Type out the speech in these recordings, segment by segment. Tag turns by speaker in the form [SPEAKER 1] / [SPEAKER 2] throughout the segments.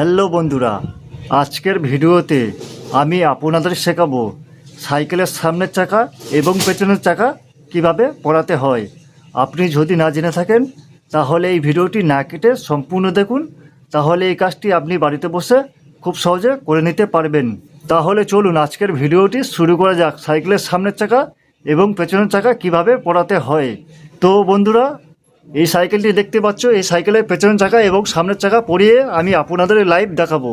[SPEAKER 1] Hello বন্ধুরা, আজকের ভিডিওতে আমি আপনাদের শেখাবো সাইকেলের সামনের চাকা এবং পেছনের চাকা কীভাবে পড়াতে হয়। আপনি যদি না জেনে থাকেন, তাহলে এই ভিডিওটি না কেটে সম্পূর্ণ দেখুন। তাহলে এই কাজটি আপনি বাড়িতে বসে খুব সহজে করে নিতে পারবেন। তাহলে চলুন আজকের ভিডিওটি শুরু করা যাক, সাইকেলের সামনের চাকা এবং পেছনের চাকা কীভাবে পড়াতে হয়। তো বন্ধুরা এই সাইকেলটি দেখতে পাচ্ছ, এই সাইকেলের পেছনের চাকা এবং সামনের চাকা পরিয়ে আমি আপনাদের লাইভ দেখাবো।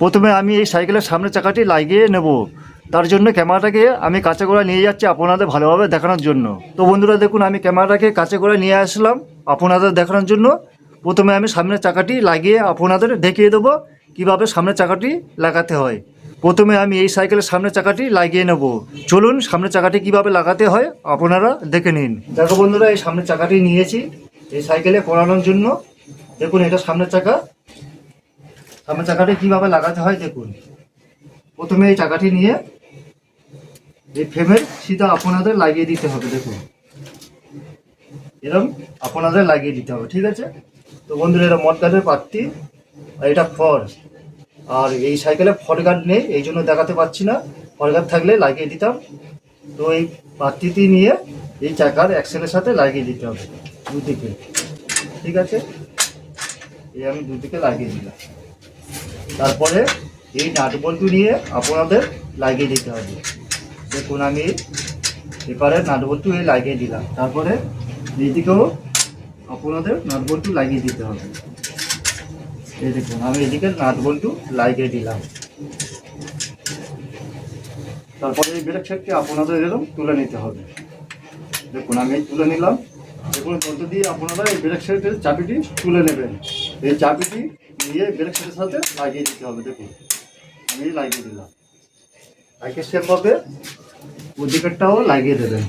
[SPEAKER 1] প্রথমে আমি এই সাইকেলের সামনের চাকাটি লাগিয়ে নেব। তার জন্য ক্যামেরাটাকে আমি কাছে করে নিয়ে যাচ্ছি আপনাদের ভালোভাবে দেখানোর জন্য। তো বন্ধুরা, দেখুন, আমি ক্যামেরাটাকে কাছে করে নিয়ে আসলাম আপনাদের দেখানোর জন্য। প্রথমে আমি সামনের চাকাটি লাগিয়ে আপনাদের দেখিয়ে দেবো কীভাবে সামনের চাকাটি লাগাতে হয়। প্রথমে আমি এই সাইকেলের সামনের চাকাটি লাগিয়ে নেব। চলুন, সামনের চাকাটি কীভাবে লাগাতে হয় আপনারা দেখে নিন। দেখো বন্ধুরা, এই সামনের চাকাটি নিয়েছি। এই সাইকেলে পড়ানোর জন্য, দেখুন এটা সামনের চাকা। সামনের চাকাটি কীভাবে লাগাতে হয়, দেখুন। প্রথমে এই চাকাটি নিয়ে এই ফ্রেমের সিধা আপনাদের লাগিয়ে দিতে হবে, দেখুন। এরকম আপনাদের লাগিয়ে দিতে হবে, ঠিক আছে? তো বন্ধুরা, এটা মটগার্ডের পাত্তি আর এটা ফর আর এই সাইকেলে ফরগার্ড নেই, এই জন্য দেখাতে পাচ্ছি না। ফরগার্ড থাকলে লাগিয়ে দিতাম। তো এই পাত্তিটি নিয়ে এই চাকার অ্যাক্সেলের সাথে লাগিয়ে দিতে হবে। দুদিকে ঠিক আছে? এই আমি দুদিকে লাগিয়ে দিলাম। তারপরে এই নাট বল্টু নিয়ে আপনাদের লাগিয়ে দিতে হবে। দেখুন আমি এবারে নাট বল্টু এই লাগিয়ে দিলাম। তারপরে এইদিকেও আপনাদের নাট বল্টু লাগিয়ে দিতে হবে। এই দেখুন, আমি এদিকে নাট বল্টু লাগিয়ে দিলাম। তারপরে এই ব্রেক সেটটি আপনাদের এরকম তুলে নিতে হবে। দেখুন, আমি তুলে নিলাম। দেখুন যন্ত্র দিয়ে আপনারা এই ব্রেক সেটের চাবিটি তুলে নেবেন। এই চাবিটি নিয়ে ব্রেক সেটের সাথে লাগিয়ে দিতে হবে, দেখুন। আমি লাগিয়ে দিলাম। একই সেমভাবে ওদিকেরটাও লাগিয়ে দেবেন।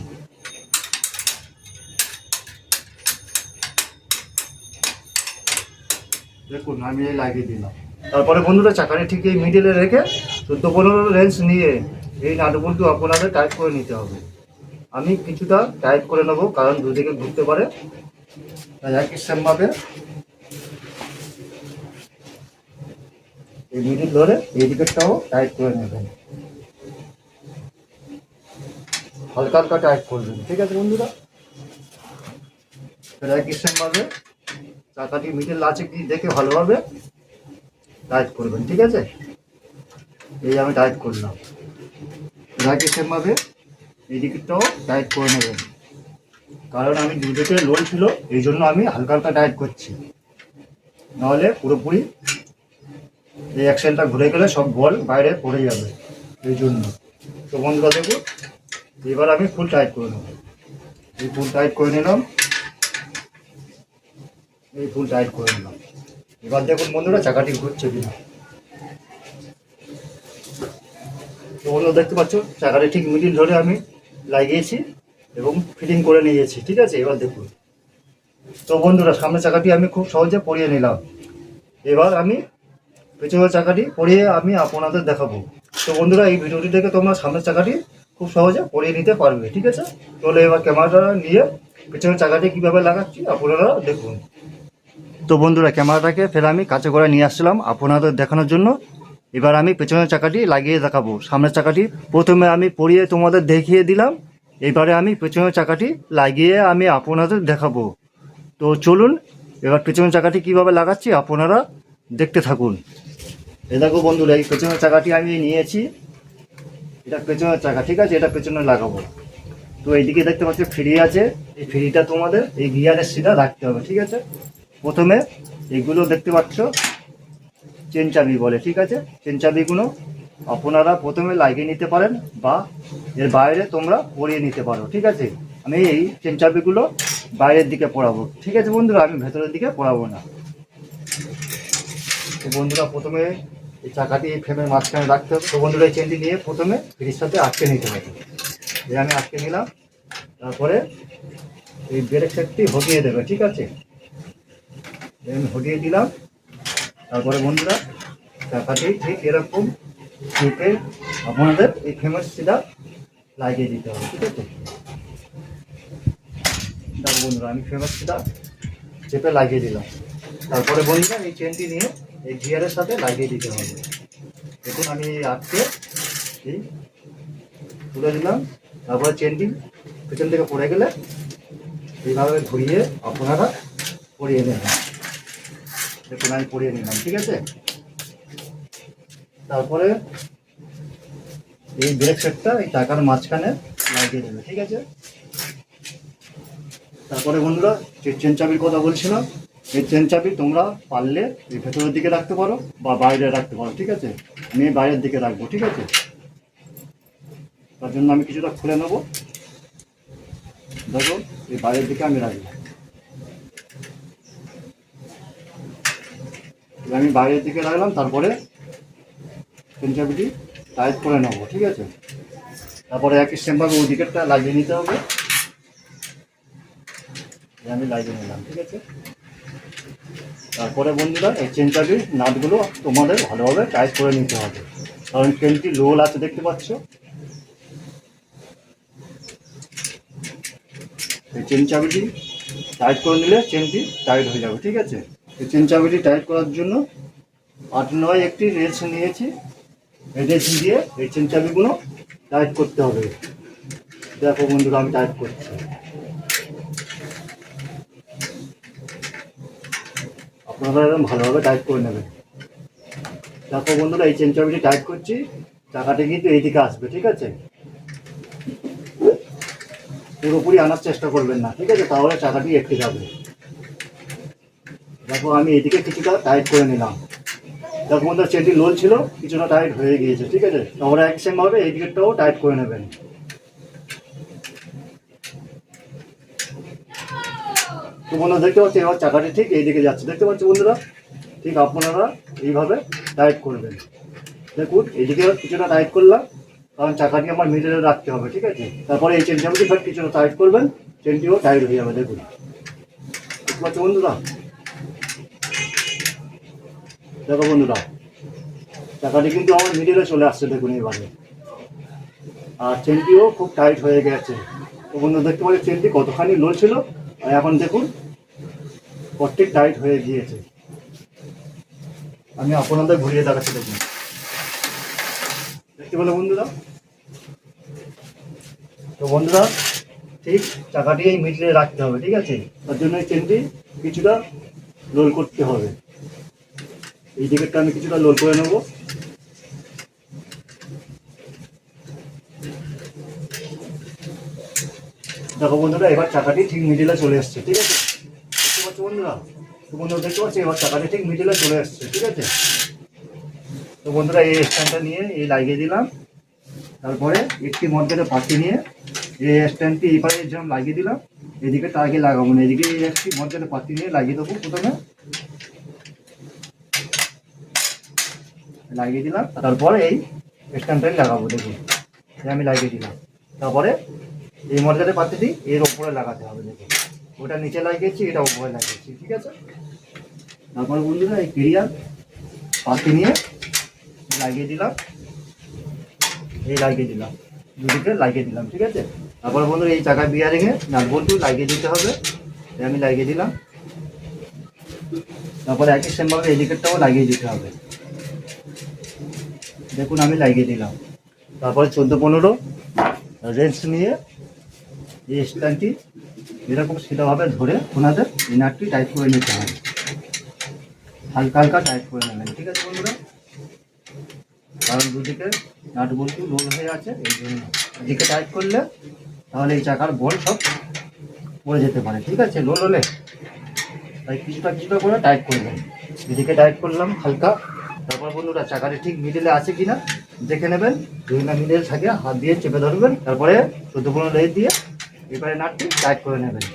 [SPEAKER 1] দেখুন, আমি এই লাগিয়ে দিলাম। তারপরে বন্ধুরা, চাকাটি ঠিক এই মিডিলে রেখে চোদ্দ পনেরো রেঞ্জ নিয়ে এই নাটবল্টু আপনাদের টাইট করে নিতে হবে। আমি কিছুটা টাইট করে নেব, কারণ দুদিকে ঘুরতে পারে। তাই একই সেমভাবে এই মিডিল ধরে এই দিকেরটাও টাইট করে নেবেন হালকা হালকা টাইট করবেন, ঠিক আছে বন্ধুরা? একই সেমভাবে চাকাটি মিডিল আছে কি দেখে ভালোভাবে টাইট করবেন, ঠিক আছে? এই আমি টাইট করলাম। একই সেমভাবে এই দিকটাও টাইট করে নেবেন কারণ আমি দুদিকে লোড ছিল, এই জন্য আমি হালকা হালকা টাইট করছি। নাহলে পুরোপুরি এই অ্যাক্সেলটা ঘুরে গেলে সব বল বাইরে পড়ে যাবে, এই জন্য। তো বন্ধুরা দেখুন এবার আমি ফুল টাইট করে নেব। এই ফুল টাইট করে নিলাম। এই ফুল টাইট করে নিলাম। এবার দেখুন বন্ধুরা, চাকাটি ঘুরছে কিনা। তো বন্ধুরা, দেখতে পাচ্ছ, চাকাটি ঠিক মিডিল ধরে আমি লাগিয়েছি এবং ফিটিং করে নিয়েছি, ঠিক আছে? এবার দেখুন। তো বন্ধুরা, সামনের চাকাটি আমি খুব সহজে পরিয়ে নিলাম। এবার আমি পেছনের চাকাটি পরিয়ে আমি আপনাদের দেখাবো। তো বন্ধুরা, এই ভিডিওটি দেখে তোমরা সামনের চাকাটি খুব সহজে পরিয়ে নিতে পারবে, ঠিক আছে? তাহলে এবার ক্যামেরাটা নিয়ে পেছনের চাকাটি কীভাবে লাগাচ্ছি আপনারা দেখুন। তো বন্ধুরা, ক্যামেরাটাকে ফের আমি কাছে করে নিয়ে আসছিলাম আপনাদের দেখানোর জন্য। এবার আমি পেছনের চাকাটি লাগিয়ে দেখাবো। সামনের চাকাটি প্রথমে আমি পরিয়ে তোমাদের দেখিয়ে দিলাম। এবারে আমি পেছনের চাকাটি লাগিয়ে আমি আপনাদের দেখাবো। তো চলুন, এবার পেছনের চাকাটি কীভাবে লাগাচ্ছি আপনারা দেখতে থাকুন। এ দেখো বন্ধুরা, এই পেছনের চাকাটি আমি নিয়েছি। এটা পেছনের চাকা, ঠিক আছে? এটা পেছনে লাগাবো। তো এইদিকে দেখতে পাচ্ছ, ফ্রি আছে। এই ফ্রিটা তোমাদের, এই গিয়ারের সিধা রাখতে হবে, ঠিক আছে? প্রথমে এইগুলো দেখতে পাচ্ছ। চেন চাবি বলে, ঠিক আছে? চেন চাবিগুলো আপনারা প্রথমে লাগিয়ে নিতে পারেন বা এর বাইরে তোমরা পরিয়ে নিতে পারো, ঠিক আছে? আমি এই চেন চাবিগুলো বাইরের দিকে পড়াবো ঠিক আছে বন্ধুরা? আমি ভেতরের দিকে পড়াবো না। তো বন্ধুরা, প্রথমে এই চাকাটি এই ফ্রেমের মাঝখানে রাখতে হবে। তো বন্ধুরা, এই চেনটি নিয়ে প্রথমে ফ্রির সাথে আটকে নিতে হবে। এই আমি আটকে নিলাম। তারপরে এই ব্রেক সেটটি হটিয়ে দেবে, ঠিক আছে? আমি হটিয়ে দিলাম। তারপরে বন্ধুরা চাকাটি ঠিক এরকম চেপে আপনাদের এই ফ্রেমের সিধা লাগিয়ে দিতে হবে, ঠিক আছে? বন্ধুরা, আমি ফ্রেমের সিধা চেপে লাগিয়ে দিলাম। তারপরে বন্ধুরা, এই চেনটি নিয়ে এই গিয়ারের সাথে লাগিয়ে দিতে হবে। দেখুন, আমি আটকে এই তুলে দিলাম। তারপরে চেনটি পেছন থেকে পড়ে গেলে এইভাবে ঘুরিয়ে আপনারা পরিয়ে নেবেন। দেখুন আমি পরিয়ে নিলাম, ঠিক আছে? তারপরে এই ব্রেক সেটটা এই টাকার মাঝখানে লাগিয়ে দেবে, ঠিক আছে? তারপরে বন্ধুরা, যে চেন চাবির কথা বলছিলাম, এই চেন চাবি তোমরা পারলে এই ভেতরের দিকে রাখতে পারো বা বাইরে রাখতে পারো, ঠিক আছে? আমি বাইরের দিকে রাখব, ঠিক আছে? তার জন্য আমি কিছুটা খুলে নেব। দেখো, এই বাইরের দিকে আমি রাখব। আমি বাইরের দিকে রাখলাম, তারপরে চেন চাবিটি টাইট করে নেব, ঠিক আছে? তারপরে একই সেমভাবে ওই দিকেরটা লাগিয়ে নিতে হবে। আমি লাগিয়ে নিলাম, ঠিক আছে? তারপরে বন্ধুরা, এই চেন চাবির নাটগুলো তোমাদের ভালোভাবে টাইট করে নিতে হবে। কারণ চেনটি লোল আছে দেখতে পাচ্ছ? এই চেন চাবিটি টাইট করে নিলে চেনটি টাইট হয়ে যাবে, ঠিক আছে? চেন চাবিটি টাইট করার জন্য আট নয় একটি রেস নিয়েছি। রেস দিয়ে এই চেন চাবিগুলো টাইট করতে হবে। দেখো বন্ধুরা, আমি টাইট করছি। আপনারা এরকম ভালোভাবে টাইট করে নেবেন। দেখো বন্ধুরা, এই চেন চাবিটি টাইট করছি। টাকাটি কিন্তু এইদিকে আসবে, ঠিক আছে? পুরোপুরি আনার চেষ্টা করবেন না, ঠিক আছে? তাহলে চাকাটি একটি যাবে। দেখো আমি এদিকে কিছুটা টাইট করে নিলাম। দেখো বন্ধুরা চেনটি লোল ছিল, কিছুটা টাইট হয়ে গিয়েছে, ঠিক আছে? তোমরা এক সেম হবে এই দিকেরটাও টাইট করে নেবেন। তো বন্ধুরা, দেখতে পাচ্ছি, এবার চাকাটি ঠিক এইদিকে যাচ্ছে। দেখতে পাচ্ছি বন্ধুরা, ঠিক আপনারা এইভাবে টাইট করবেন। দেখুন এইদিকে কিছুটা টাইট করলাম, কারণ চাকাটি আমার মিডলে রাখতে হবে, ঠিক আছে? তারপরে এই চেন চাবিটি ফের কিছুটা টাইট করবেন চেনটিও টাইট হয়ে যাবে, দেখুন। বন্ধুরা? দেখো বন্ধুরা চাকাটি কিন্তু আমার মিডিলে চলে আসছে দেখুন এবারে আর চেনটিও খুব টাইট হয়ে গেছে। তো বন্ধু দেখতে পাচ্ছি চেনটি কতখানি লো ছিল? আর এখন দেখুন প্রত্যেক টাইট হয়ে গিয়েছে। আমি আপনাদের ঘুরিয়ে দেখাচ্ছি দেখুন। দেখতে পেলে বন্ধুরা? তো বন্ধুরা, ঠিক চাকাটি এই মিডলে রাখতে হবে, ঠিক আছে? তার জন্য এই চেনটি কিছুটা রোল করতে হবে। এই দিকেরটা আমি কিছুটা লোড করে নেব। দেখো বন্ধুরা, এবার চাকাটি ঠিক মিডিলে চলে এসছে ঠিক আছে? দেখতে পাচ্ছ বন্ধুরা? তো বন্ধুরা, দেখতে পাচ্ছি, এবার চাকাটি ঠিক মিডিলে চলে এসছে ঠিক আছে? তো বন্ধুরা, এই স্ট্যান্ডটা নিয়ে এই লাগিয়ে দিলাম। তারপরে একটি মধ্যে পাতি নিয়ে এই স্ট্যান্ডটি এই পাশে যেরকম লাগিয়ে দিলাম, এদিকে তার আগে লাগাবো না। এদিকে একটি মধ্যে পাতি নিয়ে লাগিয়ে দেবো প্রথমে। লাগিয়ে দিলাম, তারপরে এই স্ট্যান্ডটাই লাগাবো এই আমি লাগিয়ে দিলাম। তারপরে এই মর্যাদা পাত্রটি এর ওপরে লাগাতে হবে, দেখুন। ওটা নিচে লাগিয়েছি, এটা ওপরে লাগিয়েছি, ঠিক আছে? তারপরে বন্ধুরা, এই ক্লিয়ার পাতি নিয়ে লাগিয়ে দিলাম। এই লাগিয়ে দিলাম। দুদিকে লাগিয়ে দিলাম, ঠিক আছে? তারপর বন্ধুরা, এই চাকা বিয়ারিংয়ে নাট বল্টু লাগিয়ে দিতে হবে। আমি লাগিয়ে দিলাম। তারপরে একই সেমভাবে এই দিকেরটাও লাগিয়ে দিতে হবে। দেখুন, আমি লাগিয়ে দিলাম। তারপরে চোদ্দ পনেরো রেঞ্জ নিয়ে এই স্ট্যান্ডটি এরকম সেটাভাবে ধরে ওনাদের ইনারটি টাইট করে নিতে হবে। হালকা হালকা টাইট করে নেবেন, ঠিক আছে বন্ধুরা? কারণ দুদিকে নাট বল্টু লোল হয়ে আছে, এই জন্য এদিকে টাইট করলে তাহলে এই চাকার বল সব পড়ে যেতে পারে, ঠিক আছে? লোল হলে তাই কিছুটা কিছুটা করে টাইট করবেন এদিকে টাইট করলাম হালকা। তারপর বন্ধুরা, চাকাটি ঠিক মিডিলে আছে কিনা দেখে নেবেন। যদি না মিডিল থাকে, হাত দিয়ে চেপে ধরবেন, তারপরে পনেরো লেজ দিয়ে এবারে নাটটি টাইট করে নেবেন।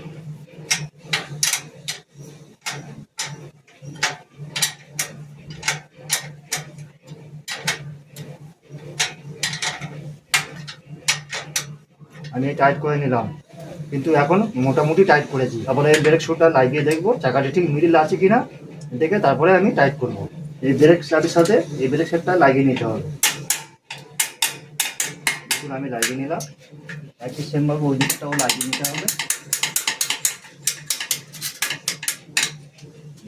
[SPEAKER 1] আমি টাইট করে নিলাম। কিন্তু এখন মোটামুটি টাইট করেছি। এই ব্রেক শুটা লাগিয়ে দেখব, চাকাটি ঠিক মিডিল আছে কিনা দেখে তারপরে আমি টাইট করব। এই ব্রেক শার্টের সাথে এই ব্রেক শার্টটা লাগিয়ে নিতে হবে। দেখুন আমি লাগিয়ে নিলাম। একই সেমভাবে ওই দিকটাও লাগিয়ে নিতে হবে।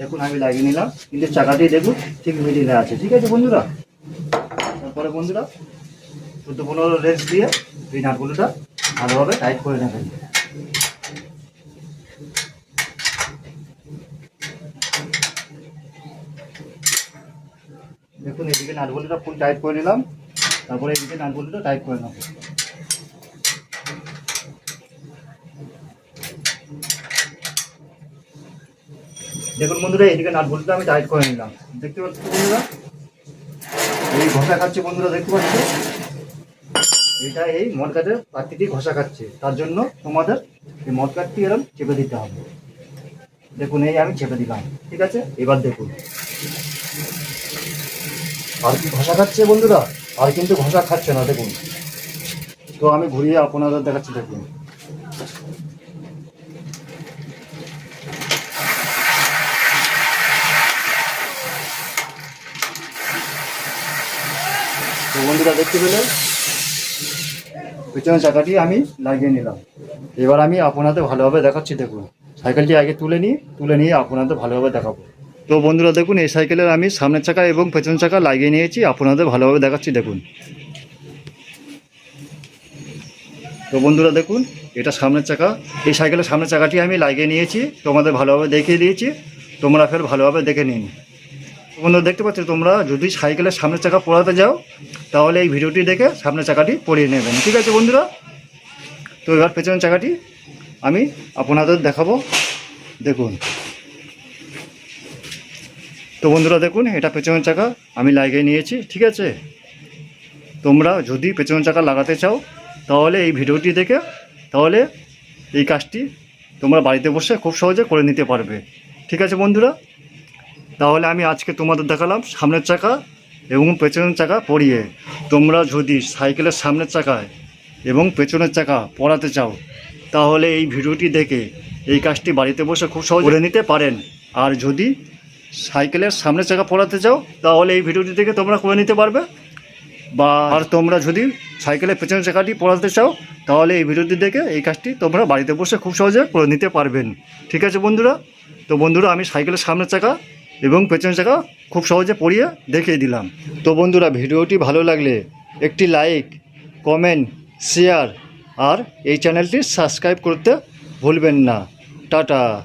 [SPEAKER 1] দেখুন, আমি লাগিয়ে নিলাম। কিন্তু চাকাটি দেখুন, ঠিক মিডিলে আছে। ঠিক আছে বন্ধুরা? তারপরে বন্ধুরা, চোদ্দ পনেরো রেঞ্জ দিয়ে এই নাটগুলোটা ভালোভাবে টাইট করে নেবেন। দেখুন ফুল টাইট করে নিলাম। তারপরে এদিকে নাটগুলোটা টাইট করে নেব। দেখুন বন্ধুরা এদিকে নাট আমি টাইট করে নিলাম। দেখতে পাচ্ছি বন্ধুরা? এই ঘষা খাচ্ছে বন্ধুরা, দেখতে পাচ্ছ এটা এই মটকাটের পাত্রিটি ঘষা খাচ্ছে। তার জন্য তোমাদের এই মটকাটটি এরকম চেপে দিতে হবে। দেখুন, এই আমি চেপে দিলাম। ঠিক আছে? এবার দেখুন। আর কি ঘষা খাচ্ছে বন্ধুরা? আর কিন্তু ঘষা খাচ্ছে না, দেখুন। তো আমি ঘুরিয়ে আপনাদের দেখাচ্ছি, দেখুন। তো বন্ধুরা, দেখতে পেলে পিছনের চাকাটি আমি লাগিয়ে নিলাম। এবার আমি আপনাদের ভালোভাবে দেখাচ্ছি, দেখুন। সাইকেলটি আগে তুলে নিই, তুলে নিয়ে আপনাদের ভালোভাবে দেখাবো। তো বন্ধুরা দেখুন, এই সাইকেলের আমি সামনের চাকা এবং পেছনের চাকা লাগিয়ে নিয়েছি। আপনাদের ভালোভাবে দেখাচ্ছি, দেখুন। তো বন্ধুরা দেখুন, এটা সামনের চাকা। এই সাইকেলের সামনের চাকাটি আমি লাগিয়ে নিয়েছি। তোমাদের ভালোভাবে দেখিয়ে দিয়েছি। তোমরা ফের ভালোভাবে দেখে নিন। বন্ধুরা দেখতে পাচ্ছ, তোমরা যদি সাইকেলের সামনের চাকা পড়াতে যাও, তাহলে এই ভিডিওটি দেখে সামনের চাকাটি পরিয়ে নেবেন। ঠিক আছে বন্ধুরা? তো এবার পেছনের চাকাটি আমি আপনাদের দেখাবো। দেখুন। তো বন্ধুরা দেখুন, এটা পেছনের চাকা, আমি লাগিয়ে নিয়েছি, ঠিক আছে? তোমরা যদি পেছনের চাকা লাগাতে চাও, তাহলে এই ভিডিওটি দেখে, তাহলে এই কাজটি তোমরা বাড়িতে বসে খুব সহজে করে নিতে পারবে। ঠিক আছে বন্ধুরা? তাহলে আমি আজকে তোমাদের দেখালাম সামনের চাকা এবং পেছনের চাকা পরিয়ে। তোমরা যদি সাইকেলের সামনের চাকায় এবং পেছনের চাকা পড়াতে চাও, তাহলে এই ভিডিওটি দেখে এই কাজটি বাড়িতে বসে খুব সহজ করে নিতে পারেন। আর যদি সাইকেলের সামনের চাকা পড়াতে চাও, তাহলে এই ভিডিওটি দেখে তোমরা করে নিতে পারবে। বা আর তোমরা যদি সাইকেলের পেছনের চাকাটি পড়াতে চাও, তাহলে এই ভিডিওটি দেখে এই কাজটি তোমরা বাড়িতে বসে খুব সহজে করে নিতে পারবেন। ঠিক আছে বন্ধুরা? তো বন্ধুরা, আমি সাইকেলের সামনের চাকা এবং পেছনের চাকা খুব সহজে পড়িয়ে দেখিয়ে দিলাম। তো বন্ধুরা, ভিডিওটি ভালো লাগলে একটি লাইক, কমেন্ট, শেয়ার আর এই চ্যানেলটি সাবস্ক্রাইব করতে ভুলবেন না। টাটা।